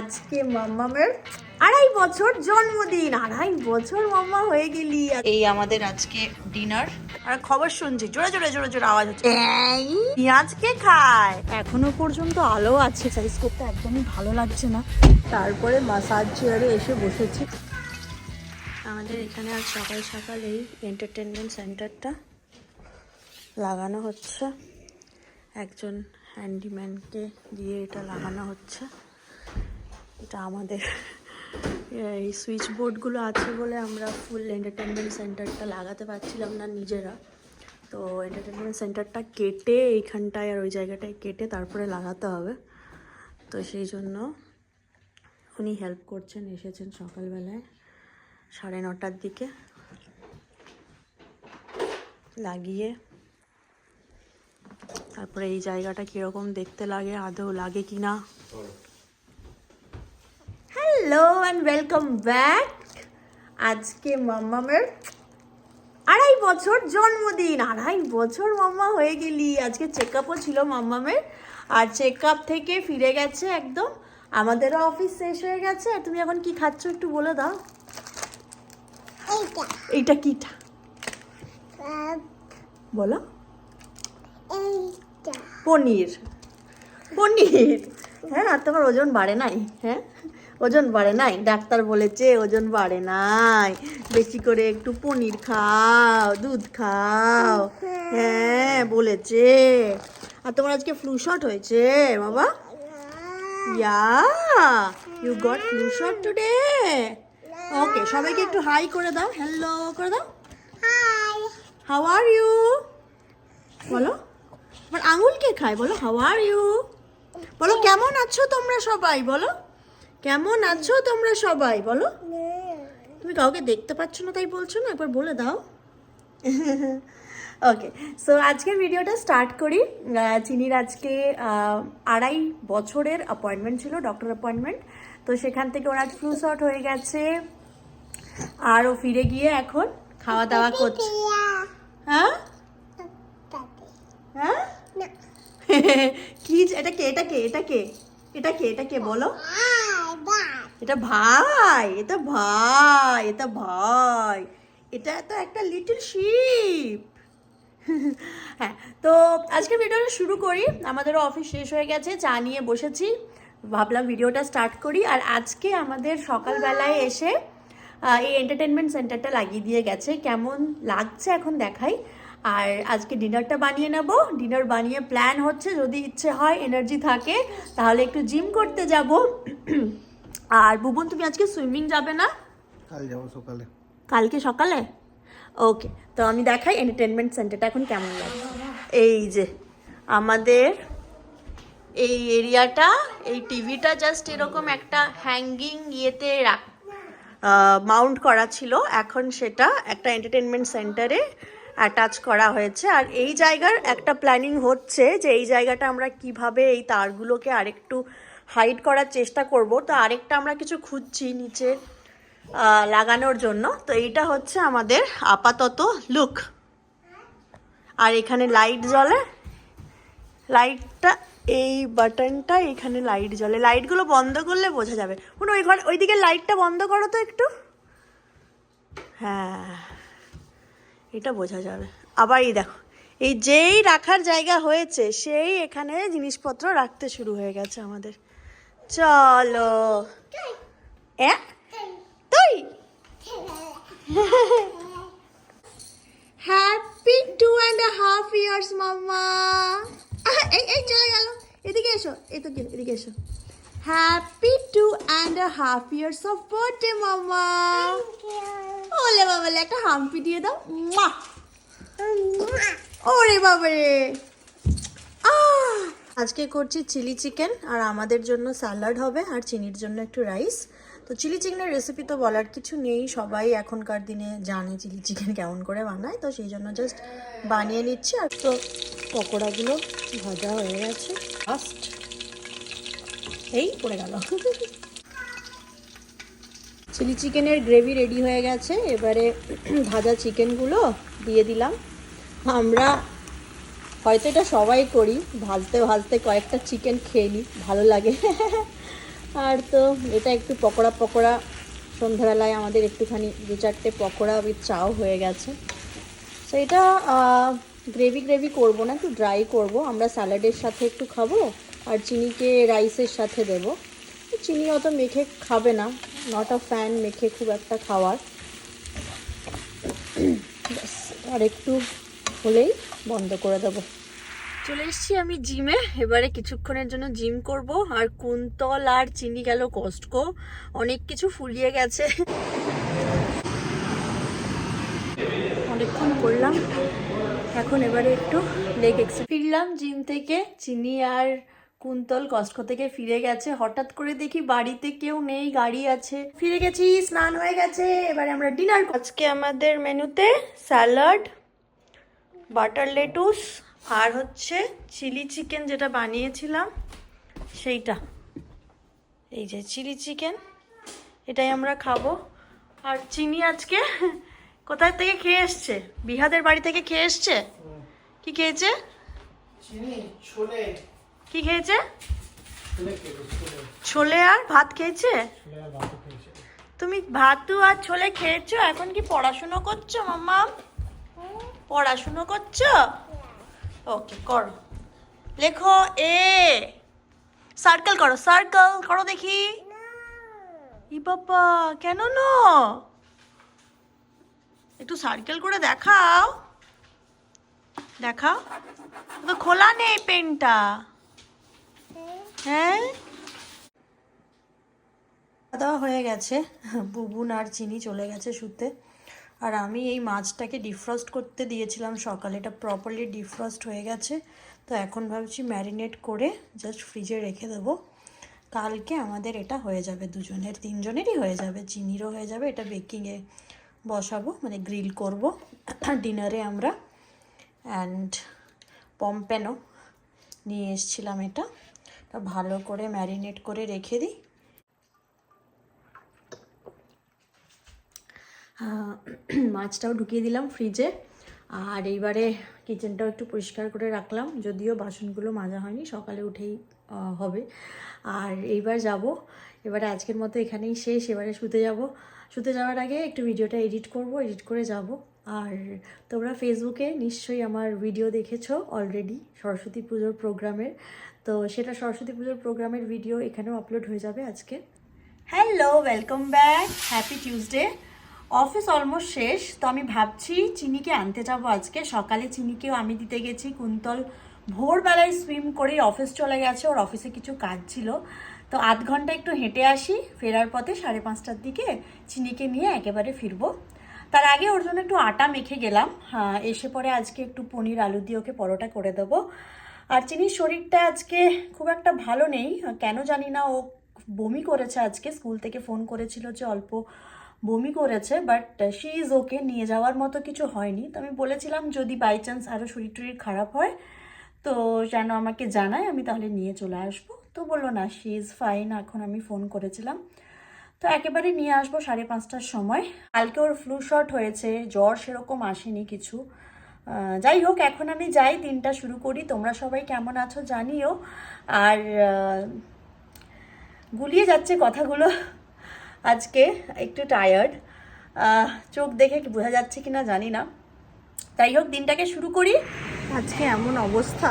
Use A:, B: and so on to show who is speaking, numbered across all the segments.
A: আজকে মাম্মামের আড়াই বছর জন্মদিন আড়াই বছর মাম্মা হয়ে গেলি। এই আমাদের আজকে ডিনার আর খবর শুনছি জোরে জোরে জোরে জোরে আওয়াজ হচ্ছে। এই, পেঁয়াজ কে খায়? এখনও পর্যন্ত আলো আছে সাইজ করতে একদমই ভালো লাগছে না। তারপরে মাসাজ চেয়ারে এসে বসেছি। আমাদের এখানে আজ সকাল সকাল এই এন্টারটেনমেন্ট সেন্টারটা লাগানো হচ্ছে। একজন হ্যান্ডিম্যানকে দিয়ে এটা লাগানো হচ্ছে। এটা আমাদের, এই সুইচ বোর্ডগুলো আছে বলে আমরা ফুল এন্টারটেনমেন্ট সেন্টারটা লাগাতে পারছিলাম না নিজেরা। তো এন্টারটেনমেন্ট সেন্টারটা কেটে এইখানটায় আর ওই জায়গাটায় কেটে তারপরে লাগাতে হবে। তো সেই জন্য উনি হেল্প করছেন, এসেছেন সকালবেলায় সাড়ে নটার দিকে। লাগিয়ে তারপরে এই জায়গাটা কীরকম দেখতে লাগে, আদৌ লাগে কি না হ্যালো অ্যান্ড ওয়েলকাম ব্যাক আজকে মাম্মামের আড়াই বছর জন্মদিন আড়াই বছর মাম্মা হয়ে গেলি। আজকে চেক আপও ছিল মাম্মামের। আর চেক আপ থেকে ফিরে গেছে একদম। আমাদেরও অফিস শেষ হয়ে গেছে। আর তুমি এখন কি খাচ্ছ একটু বলে দাও।
B: এইটা।
A: কিটা? বলো। পনির। পনির। হ্যাঁ আর তোমার ওজন বাড়ে নাই। হ্যাঁ? ওজন বাড়ে নাই? ডাক্তার বলেছে ওজন বাড়ে নাই। বেশি করে একটু পনির খাও দুধ খাও। হ্যাঁ বলেছে। আর তোমার আজকে ফ্লু শট হয়েছে বাবা? Yeah you got flu shot today okay সবাইকে একটু হাই করে দাও। হ্যালো করে দাও।
B: হাই
A: হাউ আর ইউ বলো। আঙুল কে খায়? বলো হাউ আর ইউ বলো কেমন আছো তোমরা সবাই? বলো। কেমন আছো তোমরা সবাই? বলো। তুমি কাউকে দেখতে পাচ্ছ না তাই বলছো না? একবার বলে দাও। ওকে সো আজকের ভিডিওটা স্টার্ট করি। চিনির আজকে আড়াই বছরের অ্যাপয়েন্টমেন্ট ছিল ডক্টর অ্যাপয়েন্টমেন্ট তো সেখান থেকে ওর ফ্লু শট হয়ে গেছে। আর ও ফিরে গিয়ে এখন খাওয়া দাওয়া করছে। হ্যাঁ? হ্যাঁ? কি এটা কে এটা কে এটা কে? এটা কে এটা কে? বলো। এটা ভাই এটা ভাই এটা ভাই। এটা তো একটা লিটল শিপ হ্যাঁ তো আজকে ভিডিওটা শুরু করি। আমাদেরও অফিস শেষ হয়ে গেছে, চা নিয়ে বসেছি। ভাবলাম ভিডিওটা স্টার্ট করি। আর আজকে আমাদের সকালবেলায় এসে এই এন্টারটেনমেন্ট সেন্টারটা লাগিয়ে দিয়ে গেছে। কেমন লাগছে এখন দেখাই। আর আজকে ডিনারটা বানিয়ে নেব। ডিনার বানিয়ে প্ল্যান হচ্ছে, যদি ইচ্ছে হয় এনার্জি থাকে, তাহলে একটু জিম করতে যাব। আর বুবন তুমি আজকে সুইমিং যাবে না?
C: কাল যাব সকালে।
A: কালকে সকালে? ওকে তো আমি দেখাই এন্টারটেনমেন্ট সেন্টারটা এখন কেমন লাগে। এই যে আমাদের এই এরিয়াটা এই টিভিটা জাস্ট এরকম একটা হ্যাঙ্গিং ইয়েতে রাখ মাউন্ট করা ছিল। এখন সেটা একটা এন্টারটেনমেন্ট সেন্টারে অ্যাটাচ করা হয়েছে। আর এই জায়গার একটা প্ল্যানিং হচ্ছে যে এই জায়গাটা আমরা কীভাবে এই তারগুলোকে আরেকটু হাইড করার চেষ্টা করব। তো আরেকটা আমরা কিছু খুঁজছি নিচে লাগানোর জন্য। তো এইটা হচ্ছে আমাদের আপাতত লুক আর এখানে লাইট জ্বলে। লাইটটা এই বাটনটা এখানে লাইট জ্বলে। লাইটগুলো বন্ধ করলে বোঝা যাবে। মনে ওই ঘর, ওইদিকে লাইটটা বন্ধ করো তো একটু। হ্যাঁ এটা বোঝা যাবে। আবার এই দেখো, এই যেই রাখার জায়গা হয়েছে, সেই এখানে জিনিসপত্র রাখতে শুরু হয়ে গেছে আমাদের। চলো। এ? তুই happy two and half years mamma এই এই চলে গেল। এদিকে এসো এদিকে এদিকে এসো। Happy two and half years of birthday mamma ওলে বাবালে একটা হাম্পি দিয়ে দাও! ওরে বাবারে। আহ! আজকে করছি চিলি চিকেন, আর আমাদের জন্য স্যালাড হবে আর চিনির জন্য একটু রাইস। তো চিলি চিকেনের রেসিপি তো বলার কিছু নেই, সবাই এখনকার দিনে জানে চিলি চিকেন কেমন করে বানায়, তো সেই জন্য জাস্ট বানিয়ে নিচ্ছি। আর তো পকোড়াগুলো ভাজা হয়ে গেছে ফার্স্ট এই পড়ে গেল। চিলি চিকেনের গ্রেভি রেডি হয়ে গেছে, এবারে ভাজা চিকেনগুলো দিয়ে দিলাম। আমরা হয়তো এটা সবাই করি, ভাজতে ভাজতে কয়েকটা চিকেন খেয়ে নিই ভালো লাগে। আর তো এটা একটু পকোড়া পকোড়া, সন্ধ্যাবেলায় আমাদের একটুখানি দু চারটে পকোড়া উইথ চাও হয়ে গেছে। তো এটা গ্রেভি গ্রেভি করব না, একটু ড্রাই করব। আমরা স্যালাডের সাথে একটু খাব, আর চিনিকে রাইসের সাথে দেবো। চিনি অত মেখে খাবে না নট আ ফ্যান মেখে খুব একটা খাওয়ার। আর একটু হলেই বন্ধ করে দেবো। চলে এসেছি আমি জিমে এবারে কিছুক্ষণের জন্য জিম করব। আর কুন্তল আর চিনি গেল কস্টকো অনেক কিছু ফুলিয়ে গেছে। অনেকক্ষণ করলাম। এখন এবারে একটু লেগ এক্সারসাইজ ফিরলাম জিম থেকে। চিনি আর কুন্তল কস্টকো থেকে ফিরে গেছে। হঠাৎ করে দেখি বাড়িতে কেউ নেই, গাড়ি আছে। ফিরে গেছি, স্নান হয়ে গেছে। এবারে আমরা ডিনার আজকে আমাদের মেনুতে স্যালাড বাটার লেটুস আর হচ্ছে চিলি চিকেন যেটা বানিয়েছিলাম সেইটা। এই যে চিলি চিকেন এটাই আমরা খাব। আর চিনি আজকে কোথায় থেকে খেয়ে এসছে? বিহাদের বাড়ি থেকে খেয়ে এসছে? কি খেয়েছে? কি খেয়েছে?
C: ছোলে খেয়েছে ছোলে।
A: ছোলে আর ভাত খেয়েছে?
C: ছোলে আর ভাত খেয়েছে।
A: তুমি ভাতু আর ছোলে খেয়েছো? এখন কি পড়াশুনো করছ মাম্মা পড়াশুনো করছ? ওকে করো। লেখো এ সার্কেল করো সার্কেল করো দেখি। ই বাবা, কেন নো? একটু সার্কেল করে দেখাও। দেখাও। তো খোলা নেই পেনটা। হ্যাঁ? দাওয়া হয়ে গেছে। বুবুন আর চিনি চলে গেছে শুতে। আর আমি এই মাছটাকে ডিফ্রস্ট করতে দিয়েছিলাম সকালে। এটা প্রপারলি ডিফ্রস্ট হয়ে গেছে। তো এখন ভাবছি ম্যারিনেট করে জাস্ট ফ্রিজে রেখে দেবো। কালকে আমাদের এটা হয়ে যাবে দুজনের, তিনজনেরই হয়ে যাবে। চিনিরও হয়ে যাবে। এটা বেকিংয়ে বসাবো মানে গ্রিল করব। ডিনারে আমরা অ্যান্ড পম্পেনো নিয়ে এসছিলাম এটা। ভালো করে ম্যারিনেট করে রেখে দিই। মাছটাও ঢুকিয়ে দিলাম ফ্রিজে। আর এইবারে কিচেনটাও একটু পরিষ্কার করে রাখলাম, যদিও বাসনগুলো মাজা হয়নি, সকালে উঠেই হবে। আর এইবার যাব, এবারে আজকের মতো এখানেই শেষ, এবারে শুতে যাব। শুতে যাওয়ার আগে একটু ভিডিওটা এডিট করব, এডিট করে যাব। আর তোমরা ফেসবুকে নিশ্চয়ই আমার ভিডিও দেখেছ অলরেডি সরস্বতী পুজোর প্রোগ্রামের। তো সেটা সরস্বতী পুজোর প্রোগ্রামের ভিডিও এখানেও আপলোড হয়ে যাবে আজকে। Hello welcome back happy Tuesday office almost শেষ তো আমি ভাবছি চিনিকে আনতে যাব আজকে। সকালে চিনিকেও আমি দিতে গেছি। কুন্তল ভোরবেলায় সুইম করেই অফিস চলে গেছে। ওর অফিসে কিছু কাজ ছিল। তো আধ ঘণ্টা একটু হেঁটে আসি। ফেরার পথে সাড়ে পাঁচটার দিকে চিনিকে নিয়ে একেবারে ফিরবো। তার আগে ওর জন্য একটু আটা মেখে গেলাম। হ্যাঁ, এসে পরে আজকে একটু পনির আলু দিয়ে ওকে পরোটা করে দেবো। আর চিনির শরীরটা আজকে খুব একটা ভালো নেই। কেন জানি না ও বমি করেছে আজকে। স্কুল থেকে ফোন করেছিল যে অল্প বমি করেছে বাট শি ইজ ওকে নিয়ে যাওয়ার মতো কিছু হয়নি। তো আমি বলেছিলাম, যদি বাই চান্স আরও শরীর টরীর খারাপ হয়, তো যেন আমাকে জানায়, আমি তাহলে নিয়ে চলে আসব। তো বলল, না শি ইজ ফাইন এখন আমি ফোন করেছিলাম। তো একেবারে নিয়ে আসব সাড়ে পাঁচটার সময়। কালকে ওর ফ্লু শট হয়েছে, জ্বর সেরকম আসেনি কিছু। যাই হোক, এখন আমি যাই দিনটা শুরু করি। তোমরা সবাই কেমন আছো জানিও। আর গুলিয়ে যাচ্ছে কথাগুলো। আজকে একটু টায়ার্ড চোখ দেখে বোঝা যাচ্ছে কি না জানি না। তাই হোক, দিনটাকে শুরু করি। আজকে এমন অবস্থা,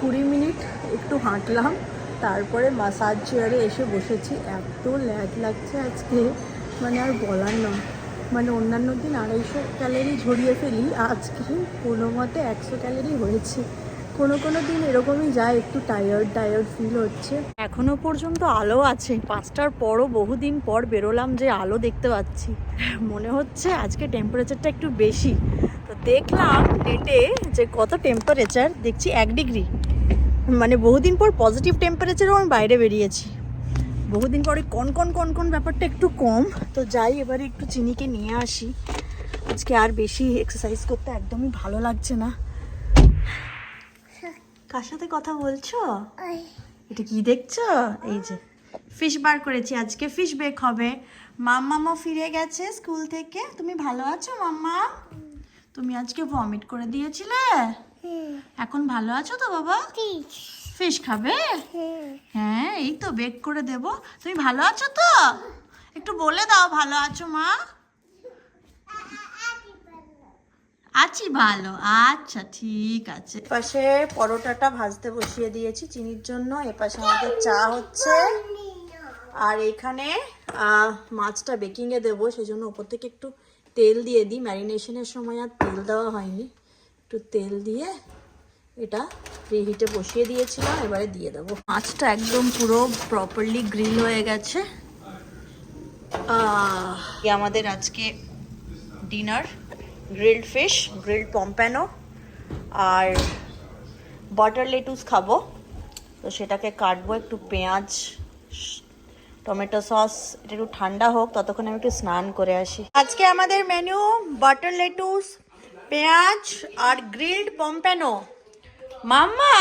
A: কুড়ি মিনিট একটু হাঁটলাম, তারপরে মাসাজ চেয়ারে এসে বসেছি। এত ল্যাদ লাগছে আজকে মানে আর বলার নয় মানে অন্যান্য দিন আড়াইশো ক্যালোরি ঝরিয়ে ফেলি, আজকে কোনো মতে একশো ক্যালোরি হয়েছে। কোনো কোনো দিন এরকমই যায়, একটু টায়ার্ড টায়ার্ড ফিল হচ্ছে। এখনও পর্যন্ত আলো আছে। পাঁচটার পরও বহুদিন পর বেরোলাম যে আলো দেখতে পাচ্ছি। মনে হচ্ছে আজকে টেম্পারেচারটা একটু বেশি। তো দেখলাম নেটে যে কত টেম্পারেচার দেখছি এক ডিগ্রি মানে বহুদিন পর পজিটিভ টেম্পারেচারও আমি বাইরে বেরিয়েছি। বহুদিন পরে কন কন কন কন ব্যাপারটা একটু কম। তো যাই, এবারে একটু চিনিকে নিয়ে আসি। আজকে আর বেশি এক্সারসাইজ করতে একদমই ভালো লাগছে না। কার সাথে কথা বলছো? এটা কি দেখছ? এই যে ফিশ বার করেছি আজকে। ফিশ বেক হবে। মাম্মামও ফিরে গেছে স্কুল থেকে। তুমি ভালো আছো মাম্মা? তুমি আজকে ভমিট করে দিয়েছিলে? এখন ভালো আছো তো বাবা? ফিশ খাবে? হ্যাঁ এই তো বেক করে দেব। তুমি ভালো আছো তো? একটু বলে দাও ভালো আছো মা? আছি ভালো আচ্ছা ঠিক আছে। পাশে পরোটাটা ভাজতে বসিয়ে দিয়েছি চিনির জন্য, এপাশে আমাদের চা হচ্ছে। আর এখানে মাছটা বেকিংয়ে দেবো সেই জন্য ওপর থেকে একটু তেল দিয়ে দিই। ম্যারিনেশনের সময় আর তেল দেওয়া হয়নি। একটু তেল দিয়ে এটা প্রিহিটে বসিয়ে দিয়েছিলাম, এবারে দিয়ে দেবো। মাছটা একদম পুরো প্রপারলি গ্রিল হয়ে গেছে। আমাদের আজকে dinner grilled fish grilled pompano আর বাটার লেটুস খাব। তো সেটাকে কাটবো একটু পেঁয়াজ, টমেটো সস, এটা একটু ঠান্ডা হোক, ততক্ষণ আমি একটু স্নান করে আসি। আজকে আমাদের মেনু বাটার লেটুস পেঁয়াজ আর গ্রিলড পম্প্যানো মাম্মা,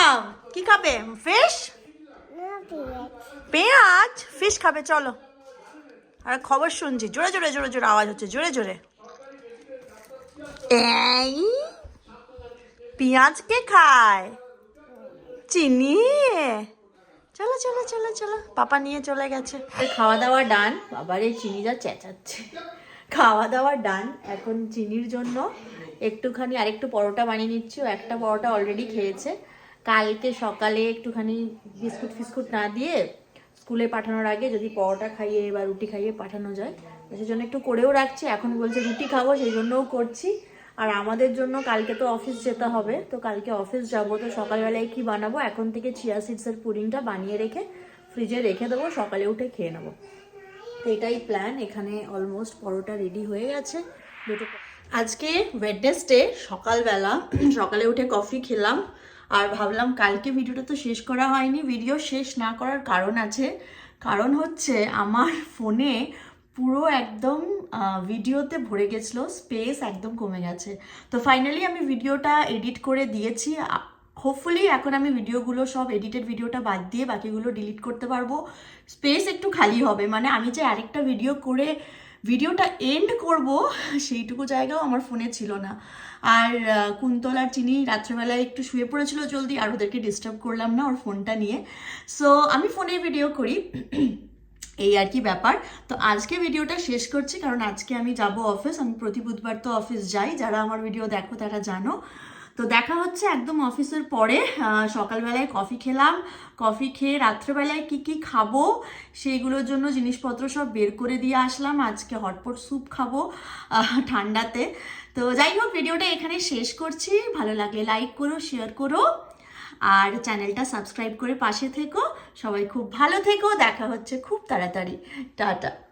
A: কি খাবে? ফিশ পেঁয়াজ ফিশ খাবে, চলো। আর খবর শুনছি। জোরে জোরে জোরে জোরে আওয়াজ হচ্ছে, জোরে জোরে। এই পেঁয়াজ কে খায় চিনি চলো চলো চলো চলো পাপা নিয়ে চলে গেছে খাওয়া দাওয়া ডান বাবার এই চিনি যা চেঁচাচ্ছে খাওয়া দাওয়া ডান এখন চিনির জন্য একটুখানি আরেকটু পরোটা বানিয়ে নিচ্ছি ও একটা পরোটা অলরেডি খেয়েছে কালকে সকালে একটুখানি বিস্কুট ফিস্কুট না দিয়ে স্কুলে পাঠানোর আগে যদি পরোটা খাইয়ে বা রুটি খাইয়ে পাঠানো যায় সেই জন্য একটু করেও রাখছি। এখন বলছে রুটি খাব, সেই জন্যও করছি। আর আমাদের জন্য কালকে তো অফিস যেতে হবে, তো কালকে অফিস যাব। তো সকালবেলায় কি বানাবো? এখন থেকে চিয়া সিডসের পুডিংটা বানিয়ে রেখে ফ্রিজে রেখে দেবো, সকালে উঠে খেয়ে নেব। তো এটাই প্ল্যান এখানে অলমোস্ট পরোটা রেডি হয়ে গেছে। দুটো আজকে ওয়েডনেসডে সকালবেলা সকালে উঠে কফি খেলাম। আর ভাবলাম কালকে ভিডিওটা তো শেষ করা হয়নি ভিডিও শেষ না করার কারণ আছে। কারণ হচ্ছে আমার ফোনে পুরো একদম ভিডিওতে ভরে গেছিল স্পেস একদম কমে গেছে। তো ফাইনালি আমি ভিডিওটা এডিট করে দিয়েছি। হোপফুলি এখন আমি ভিডিওগুলো সব এডিটেড ভিডিওটা বাদ দিয়ে বাকিগুলো ডিলিট করতে পারব। স্পেস একটু খালি হবে মানে আমি যে আরেকটা ভিডিও করে ভিডিওটা এন্ড করব, সেইটুকু জায়গাও আমার ফোনে ছিল না। আর কুন্তল আর চিনি রাত্রেবেলায় একটু শুয়ে পড়েছিল জলদি, আর ওদেরকে ডিস্টার্ব করলাম না ওর ফোনটা নিয়ে। সো আমি ফোনে ভিডিও করি। এই আর কি ব্যাপার। তো আজকে ভিডিওটা শেষ করছি, কারণ আজকে আমি যাব অফিস আমি প্রতি বুধবার তো অফিস যাই, যারা আমার ভিডিও দেখো তারা জানো। তো দেখা হচ্ছে একদম অফিসের পরে সকালবেলায় কফি খেলাম কফি খেয়ে রাত্রেবেলায় কি কি খাব, সেইগুলোর জন্য জিনিসপত্র সব বের করে দিয়ে আসলাম। আজকে হটপট স্যুপ খাব ঠান্ডাতে। তো যাই হোক, ভিডিওটা এখানে শেষ করছি। ভালো লাগলে লাইক করো শেয়ার করো। আর চ্যানেলটা সাবস্ক্রাইব করে পাশে থেকো। সবাই খুব ভালো থেকো। দেখা হচ্ছে খুব তাড়াতাড়ি। টাটা।